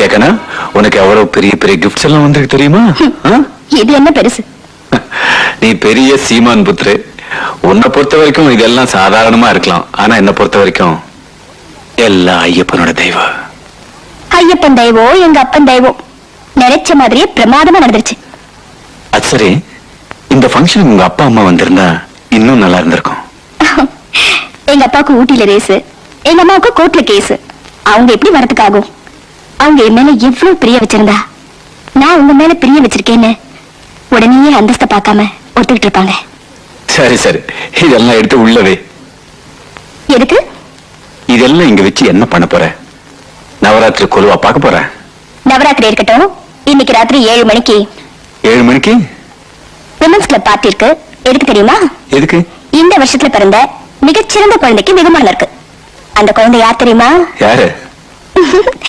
பாத்தியாக்கனா உனக்கு எவ்வளவு பெரிய பெரிய கிஃப்ட்ஸ் எல்லாம் வந்திருக்கு தெரியுமா? இது என்ன பெருசு? நீ பெரிய சீமான் புத்ரு உன்னை பொறுத்த வரைக்கும் இதெல்லாம் சாதாரணமா இருக்கலாம். ஆனா என்ன பொறுத்த வரைக்கும் எல்லாம் ஐயப்பனோட தெய்வம். ஐயப்பன் தெய்வம் எங்க அப்பன் தெய்வம் நினைச்ச மாதிரியே பிரமாதமா நடந்துருச்சு. அது சரி. இந்த ஃபங்க்ஷனுக்கு உங்க அப்பா அம்மா வந்திருந்தா இன்னும் நல்லா இருந்திருக்கும். எங்க அப்பாவுக்கு ஊட்டியில ரேஸ் எங்க அம்மாவுக்கு கோர்ட்ல கேஸ் அவங்க எப்படி வரதுக்காகும் அவங்க என் மேல எவ்வளவு பிரிய வச்சிருந்தா? நான் உங்க மேல பிரிய வச்சிருக்கேன்னு உடனே அந்தஸ்த பார்க்காம ஒத்துக்கிட்டு இருப்பாங்க. சரி சரி. இதெல்லாம் எடுத்து உள்ளவே எதுக்கு? இதெல்லாம் இங்க வச்சு என்ன பண்ண போற? நவராத்திரி கொலுவா பார்க்க போற? நவராத்திரி இருக்கட்டும். இன்னைக்கு ராத்திரி ஏழு மணிக்கு. ஏழு மணிக்கு? விமன்ஸ் கிளப் பார்ட்டி இருக்கு. எதுக்கு தெரியுமா? எதுக்கு? இந்த வருஷத்துல பிறந்த மிகச்சிறந்த குழந்தைக்கு வெகுமானம் இருக்கு. அந்த குழந்தை யார் தெரியுமா? யாரு?